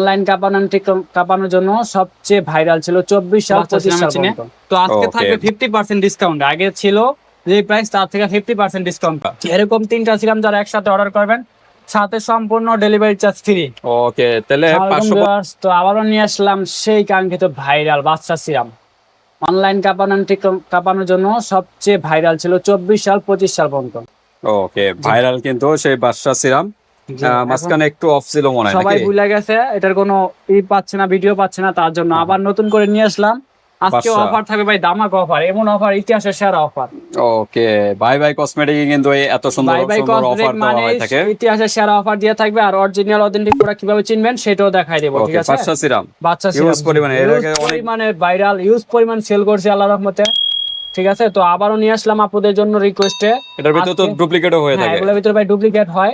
Online কাঁপানো কাঁপানোর জন্য সবচেয়ে ভাইরাল ছিল চব্বিশ সাল পঁচিশ সাল পর্যন্ত। তো আজকে থাকবে ফিফটি পার্সেন্ট ডিসকাউন্ট আগে ছিল যে প্রাইস তার থেকে ফিফটি পার্সেন্ট ডিসকাউন্ট এরকম তিনটা সিরাম যারা একসাথে অর্ডার করবেন সাথে সম্পূর্ণ ডেলিভারি চার্জ ফ্রি ওকে তাহলে তো আবারও নিয়ে আসলাম সেই কাঙ্ক্ষিত ভাইরাল বাচ্চা সিরাম অনলাইন কাঁপানো কাঁপানোর জন্য সবচেয়ে ভাইরাল ছিল চব্বিশ সাল পঁচিশ সাল পর্যন্ত। ওকে ভাইরাল কিন্তু সেই বাদশা সিরাম মাঝখানে একটু অফ ছিল মনে হয় সবাই ভুলে গেছে এটার কোনো ই পাচ্ছে না ভিডিও পাচ্ছে না তার জন্য আবার নতুন করে নিয়ে আসলাম। আজকে অফার থাকবে ভাই দামাক অফার এমন অফার ইতিহাসের সেরা offer okay bye bye cosmetic কিন্তু এত সুন্দর সুন্দর অফার দেওয়া মানে হয়ে থাকে। ইতিহাসের সেরা অফার দিয়ে থাকবে আর অরিজিনাল অথেন্টিক প্রোডাক্ট কীভাবে চিনবেন সেটাও দেখাই দেবো ঠিক আছে? বাদশা সিরাম বাচ্চা Huge সিরাপ পরিমাণে, এর আগে অনেক- পরিমাণে ভাইরাল ইউজ পরিমাণ সেল করছে আল্লাহ রহমতে ঠিক আছে? তো আবারও নিয়ে আসলাম আপনাদের জন্য রিকোয়েস্টে এটার ভিতরে তো ডুপ্লিকেটও হয়ে হ্যাঁ থাকে। এগুলোর ভিতরে ভাই ডুপ্লিকেট হয়।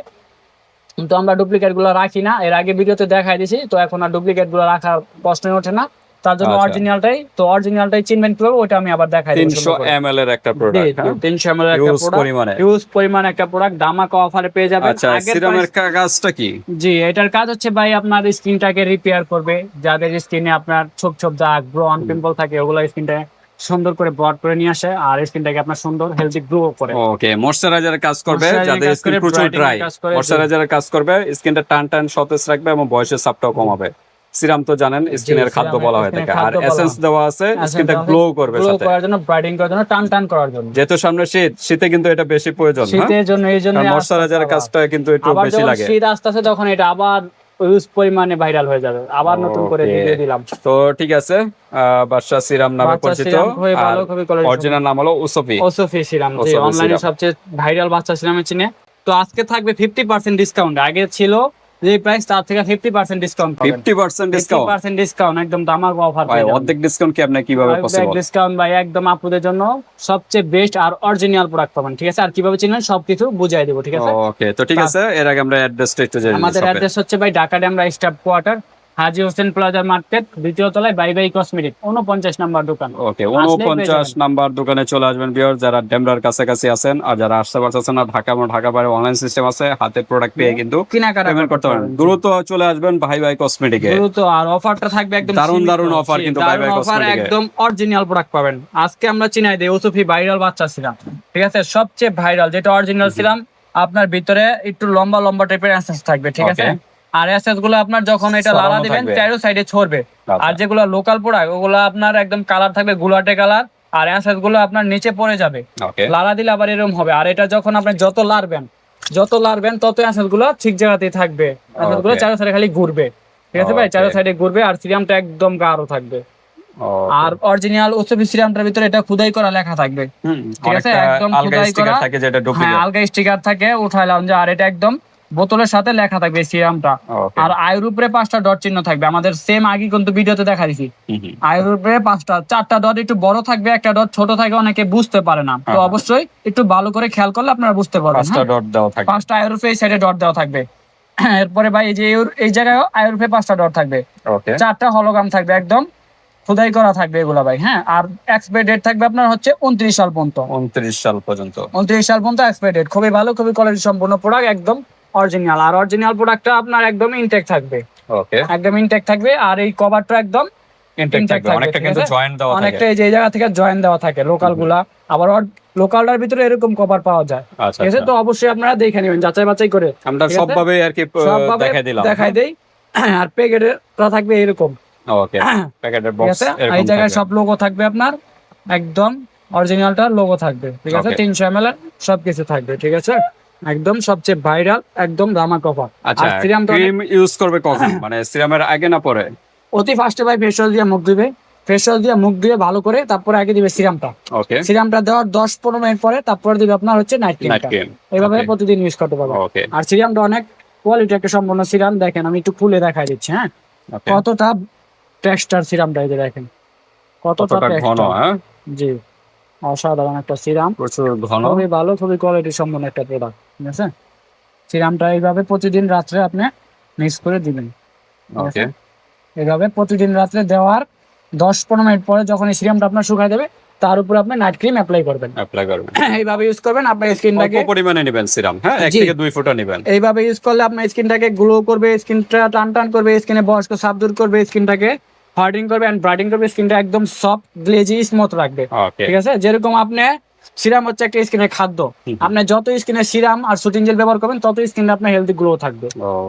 কিন্তু আমরা ডুপ্লিকেটগুলো রাখি না। এর আগে ভিডিওতে দেখাই দিছি তো এখন আর ডুপ্লিকেটগুলো রাখার প্রশ্নই ওঠে না। তার জন্য আচ্ছা। অরিজিনালটাই তো অরিজিনালটাই চিনবেন কীভাবে ওটা আমি আবার দেখাই দেবো তিনশো সুন্দর এম এল এর একটা প্রোডাক্ট জি, 300 ml এর একটা প্রোডাক্ট। ইউজ পরিমাণ। একটা প্রোডাক্ট দামাকা অফারে পেয়ে যাবেন। আচ্ছা সিরামের কাজটা কি? জি এটার কাজ হচ্ছে ভাই আপনার স্কিনটাকে রিপেয়ার করবে। যাদের স্কিনে আপনার ছোপ ছোপ দাগ ব্রন পিম্পল থাকে ওগুলো স্কিনটা সুন্দর করে ব্রড করে নিয়ে আসে আর স্কিনটাকে আপনার সুন্দর হেলদি গ্রো করে। ওকে ময়শ্চারাইজারের কাজ করবে যাদের স্কিন প্রচুর ড্রাই কাজ ময়শ্চারাইজারের কাজ করবে স্কিনটা টান টান সতেজ রাখবে এবং বয়সের চাপটাও কমাবে। সিরাম তো জানেন স্কিনের খাদ্য বলা হয়ে থাকে। আর এসেন্স। দেওয়া আছে স্কিনটা গ্লো করবে সাথে। করার জন্য ব্রাইটিং করার জন্য টান টান করার জন্য। যেহেতু সামনে শীত শীতে কিন্তু এটা বেশি প্রয়োজন হ্যাঁ? শীতের জন্য এই জন্য ময়শ্চারাইজারের কাজটা কিন্তু একটু বেশি লাগে। শীত আসতে আসে তখন এটা আবার ইউজ পরিমাণে ভাইরাল হয়ে যাবে। আবার নতুন করে দিয়ে দিলাম। তো ঠিক আছে বাদশা সিরাম নামে পরিচিত। অরিজিনাল নাম হলো ওসফি ওসফি সিরাম যে অনলাইনে সবচেয়ে ভাইরাল বাচ্চা সিরামে চিনে। তো আজকে থাকবে ফিফটি পার্সেন্ট ডিসকাউন্ট আগে ছিল যে প্রাইস তার থেকে ফিফটি পার্সেন্ট ডিসকাউন্ট পাবেন। Fifty percent fifty discount percent discount একদম দামাক অফার ভাই অর্ধেক ডিসকাউন্ট কি আপনি কীভাবে পসিবল ডিসকাউন্ট ভাই একদম আপুদের জন্য সবচেয়ে বেস্ট আর অরিজিনাল প্রোডাক্ট পাবেন ঠিক আছে? আর কীভাবে চিনবেন সবকিছু বুঝাই দেব ঠিক আছে? ওকে তো ঠিক আছে এর আগে আমরা অ্যাড্রেসটা একটু জানি আমাদের। অ্যাড্রেস হচ্ছে ভাই Dhaka Demra staff quarter Haji Hossain plaza market দ্বিতীয় তলায় বাই বাই কসমেটিক উনপঞ্চাশ নাম্বার দোকান। ওকে উনপঞ্চাশ নাম্বার দোকানে চলে আসবেন বিয়ার যারা ডেমরার কাছাকাছি আছেন আর যারা আসতে পারতেছেন না ঢাকা এবং ঢাকা বাইরে অনলাইন সিস্টেম আছে হাতে প্রোডাক্ট পেয়ে কিন্তু কেনাকাটা পেমেন্ট করতে পারেন দ্রুত চলে আসবেন ভাই ভাই কসমেটিকে দ্রুত আর অফারটা থাকবে একদম দারুণ। দারুণ জি, কিন্তু Bye Bye offer, একদম অরিজিনাল প্রোডাক্ট পাবেন। আজকে আমরা চিনাই দেই ওসুফি ভাইরাল বাচ্চা ছিলাম ঠিক আছে? সবচেয়ে ভাইরাল যেটা অরিজিনাল ছিলাম আপনার ভিতরে একটু লম্বা লম্বা টাইপের অ্যাসেস থাকবে ঠিক আছে. আর অ্যাসেসগুলো আপনার যখন এটা লালা দিবেন চারো সাইডে ছড়বে। আর যেগুলো লোকাল প্রোডাক্ট ওগুলো আপনার একদম কালার থাকবে গুলাটে কালার আর অ্যাসেসগুলো আপনার নিচে পড়ে যাবে। লাড়া দিলে আবার এরকম হবে। আর এটা যখন আপনি যত লাড়বেন যত লাড়বেন তত অ্যাসেসগুলো ঠিক জায়গাতেই থাকবে। অ্যাসেসগুলো চারো সাইডে খালি ঘুরবে। ঠিক আছে ভাই? চারো সাইডে ঘুরবে আর সিরামটা একদম গাঢ় থাকবে। আর অরিজিনাল ওসবি সিরামটার ভিতরে এটা খুদাই করা লেখা থাকবে। ঠিক আছে, একদম খোদাই করা। থাকে যেটা হ্যাঁ ডুপ্লিকেট আলগা স্টিকার থাকে উঠাইলাম যে আর এটা একদম বোতলের সাথে লেখা থাকবে সিরামটা আর আয়ের উপরে পাঁচটা ডট চিহ্ন থাকবে। আমাদের সেম আগে কিন্তু ভিডিওতে দেখা দিছি। আয়ের উপরে পাঁচটা চারটা ডট একটু বড় থাকবে একটা ডট ছোট থাকে অনেকে বুঝতে পারে না। তো হ্যাঁ। অবশ্যই একটু ভালো করে খেয়াল করলে আপনারা বুঝতে পারবেন পাঁচটা হ্যাঁ? ডট দেওয়া থাকে পাঁচটা আয়ের উপরে এই সাইডে ডট দেওয়া থাকবে। এরপরে ভাই এই যে এই জায়গায় আয়ের উপরে পাঁচটা ডট থাকবে। ওকে চারটা হলোগ্রাম থাকবে একদম। খোদাই করা থাকবে এগুলা ভাই হ্যাঁ? আর এক্সপায়ার ডেট থাকবে আপনার হচ্ছে উনত্রিশ সাল পর্যন্ত। উনত্রিশ সাল পর্যন্ত। উনত্রিশ সাল পর্যন্ত এক্সপায়ার ডেট খুবই ভালো খুবই কোয়ালিটি সম্পূর্ণ প্রোডাক্ট একদম অরিজিনাল আর অরিজিনাল প্রোডাক্টটা আপনার একদম ইনটেক থাকবে। ওকে একদম ইনটেক থাকবে। আর এই কভারটা একদম অনেকটা কিন্তু? জয়েন্ট দেওয়া অনেকটা থাকে এই যে এই জায়গা থেকে জয়েন দেওয়া থাকে লোকালগুলা আবার লোকালটার ভিতরে এরকম কভার পাওয়া যায়। আচ্ছা ঠিক আছে? আচ্ছা। তো অবশ্যই আপনারা দেখে নেবেন যাচাই বাছাই করে। আমরা? সবভাবে আর কি দেখাই দিলাম। দেখাই দেই। আর প্যাকেটটা থাকবে এরকম। ওকে প্যাকেটের বক্স আর এই জায়গায় সব লোগো থাকবে আপনার। একদম অরিজিনালটা লোগো থাকবে। ঠিক আছে? Okay. তিনশো এম এল সবকিছু থাকবে। ঠিক আছে? একদম সবচেয়ে ভাইরাল একদম রামা কভার আচ্ছা সিরামটা অনেক- ক্রিম ইউজ করবে কখন? মানে সিরামের আগে না পরে? অতি ফার্স্টে ভাই ফেসওয়াশ দিয়ে মুখ দিবে ফেসওয়াশ দিয়ে মুখ দিয়ে ভালো করে তারপরে আগে দিবে সিরামটা। ওকে সিরামটা দেওয়ার দশ পনেরো মিনিট পরে তারপরে দিবে আপনার হচ্ছে নাইট ক্রিমটা ক্রিম এইভাবে প্রতিদিন ইউজ করতে পারবে ওকে আর সিরামটা অনেক কোয়ালিটি একটা সম্পূর্ণ সিরাম। দেখেন আমি একটু খুলে দেখাই দিচ্ছি হ্যাঁ? কতটা টেক্সটার সিরামটা এই যে দেখেন। কতটা ঘন হ্যাঁ? জি। অসাধারণ একটা সিরাম। প্রচুর ঘন। খুবই ভালো খুবই কোয়ালিটি সম্পন্ন একটা প্রোডাক্ট ঠিক আছে? সিরামটা এইভাবে প্রতিদিন রাত্রে আপনি মিক্স করে দিবেন ওকে এইভাবে প্রতিদিন রাত্রে দেওয়ার দশ পনেরো মিনিট পরে যখন এই সিরামটা আপনার শুকায় দেবে তার উপর আপনি নাইট ক্রিম অ্যাপ্লাই করবেন। অ্যাপ্লাই করবেন। এইভাবে ইউজ করবেন আপনার স্কিনটাকে অল্প পরিমাণে নেবেন সিরাম হ্যাঁ? এক থেকে দুই ফুটা নেবেন। এইভাবে ইউজ করলে আপনার স্কিনটাকে গ্লো করবে স্কিনটা টান টান করবে স্কিনে বয়স্ক সাপ দূর করবে স্কিনটাকে হার্ডিং করবে এন্ড ব্রাইটিং করবে স্কিনটা একদম সফট গ্লেজি স্মুথ রাখবে। ঠিক আছে? যেরকম আপনি সিরাম হচ্ছে একটা স্কিনের খাদ্য। আপনি যত স্কিনে সিরাম আর শুটিং জেল ব্যবহার করবেন তত স্কিনে আপনার হেলদি গ্রো থাকবে।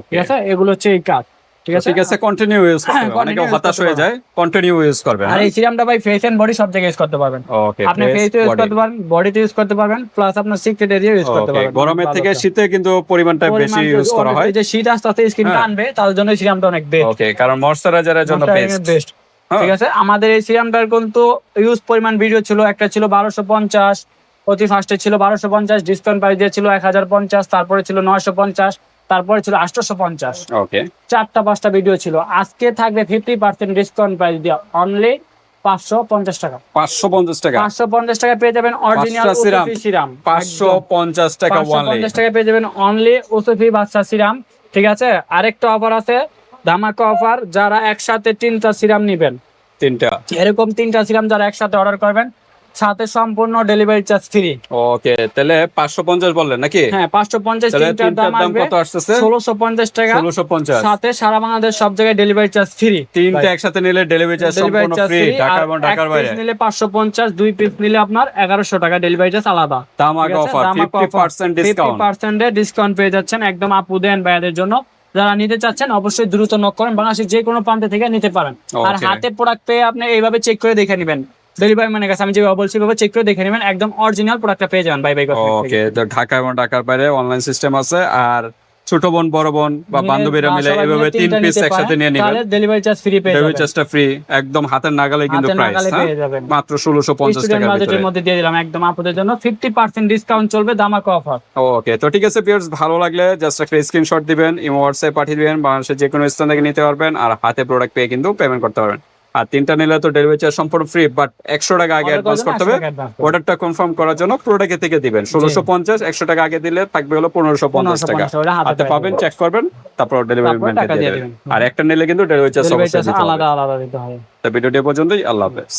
ঠিক আছে? এগুলো হচ্ছে এই কাজ। ঠিক আছে? ঠিক আছে কন্টিনিউ ইউজ করতে হ্যাঁ, অনেকে হতাশ হয়ে যায় কন্টিনিউ ইউজ করবে আর এই সিরামটা ভাই ফেস এন্ড বডি সব জায়গায় ইউজ করতে পারবেন। ওকে আপনি ফেস ইউজ করতে বডিতে ইউজ করতে পারবেন প্লাস আপনার সিক্রেট এরিয়া ইউজ করতে পারবেন। গরমের থেকে শীতে কিন্তু পরিমাণটা বেশি ইউজ করা হয়। যে শীত আস্তে আস্তে স্কিন হ্যাঁ। টানবে তার জন্য সিরামটা অনেক বেস্ট ওকে কারণ ময়শ্চারাইজারের জন্য বেস্ট ঠিক আছে? আমাদের এই সিরামটার কিন্তু ইউজ পরিমাণ ভিডিও ছিল একটা ছিল বারোশো পঞ্চাশ অতি ফার্স্টে ছিল বারোশো পঞ্চাশ ডিসকাউন্ট প্রাইস দিয়ে ছিল এক হাজার পঞ্চাশ তারপরে ছিল নয়শো পঞ্চাশ। তারপরে ছিল আটশোশো পঞ্চাশ। ওকে চারটা পাঁচটা ভিডিও ছিল। আজকে থাকবে ফিফটি পার্সেন্ট ডিসকাউন্ট প্রাইস দিয়ে অনলি পাঁচশো পঞ্চাশ টাকা। পাঁচশো পঞ্চাশ টাকা। পাঁচশো পঞ্চাশ টাকা পেয়ে যাবেন অরিজিনাল সিরাম। সিরাম। পাঁচশো পঞ্চাশ টাকা পঞ্চাশ টাকা পেয়ে যাবেন অনলি ওসফি বাদশা সিরাম। ঠিক আছে? আরেকটা অফার আছে ধামাকা অফার যারা একসাথে তিনটা সিরাম নিবেন। তিনটা। এরকম তিনটা সিরাম যারা একসাথে অর্ডার করবেন সাথে সম্পূর্ণ ডেলিভারি চার্জ ফ্রি ওকে তাহলে পাঁচশো পঞ্চাশ বললেন নাকি? হ্যাঁ পাঁচশো পঞ্চাশ তাহলে তিনটার তিনটার দাম দাম আসবে। কত ষোলোশো পঞ্চাশ টাকা। ষোলোশো পঞ্চাশ। সাথে সারা বাংলাদেশ সব জায়গায় ডেলিভারি চার্জ ফ্রি তিনটা একসাথে নিলে ডেলিভারি চার্জ সম্পূর্ণ ফ্রি ফ্রি ঢাকা এবং ঢাকার বাইরে। নিলে পাঁচশো পঞ্চাশ দুই পিস নিলে আপনার এগারোশো টাকা ডেলিভারি চার্জ আলাদা। তামাক অফার ফিফটি পার্সেন্ট ডিসকাউন্ট পার্সেন্টের ডিসকাউন্ট পেয়ে যাচ্ছেন একদম আপু দেন ভাইয়াদের জন্য। যারা নিতে চাচ্ছেন অবশ্যই দ্রুত নক করেন। বাংলাদেশের যে কোনো প্রান্ত থেকে নিতে পারেন। আর হাতে প্রোডাক্ট পেয়ে আপনি এইভাবে চেক করে দেখে নেবেন। ডেলিভারি কাছে আমি যেভাবে বলছি এভাবে চেক করে দেখে নেবেন। একদম অরিজিনাল প্রোডাক্টটা পেয়ে যাবেন বাই বাই ওকে তো ঢাকা এবং ঢাকার বাইরে অনলাইন সিস্টেম আছে আর ছোট বোন বড় বোন বা বান্ধবীরা মিলে এভাবে তিন পিস একসাথে নিয়ে নেবেন। ডেলিভারি চার্জ ফ্রি পেয়ে ডেলিভারি চার্জটা ফ্রি একদম হাতের নাগালে কিন্তু প্রাইস যাবেন। মাত্র ষোলোশো পঞ্চাশ স্টুডেন্ট টাকার বাজেটের ভিতরে। মধ্যে দিয়ে দিলাম একদম আপুদের জন্য ফিফটি পার্সেন্ট ডিসকাউন্ট চলবে দামাকা অফার ওকে তো ঠিক আছে পিয়ার্স ভালো লাগলে জাস্ট একটা স্ক্রিনশট দিবেন ইমো হোয়াটসঅ্যাপ পাঠিয়ে দিবেন বাংলাদেশের যে কোনো স্থান থেকে নিতে পারবেন আর হাতে প্রোডাক্ট পেয়ে কিন্তু পেমেন্ট করতে পারবেন। আর তিনটা নিলে তো ডেলিভারি চার্জ সম্পূর্ণ ফ্রি বাট একশো টাকা আগে অ্যাডভান্স করতে হবে। অর্ডারটা কনফার্ম করার জন্য প্রোডাক্ট থেকে দিবেন। ষোলোশো পঞ্চাশ একশো টাকা আগে দিলে থাকবে হলো পনেরোশো পঞ্চাশ টাকা। হাতে পাবেন। চেক করবেন তারপর ডেলিভারি দিয়ে দেবেন। আর একটা নিলে কিন্তু ডেলিভারি চার্জ আলাদা আলাদা দিতে হবে। তো ভিডিওটি পর্যন্তই আল্লাহ হাফেজ।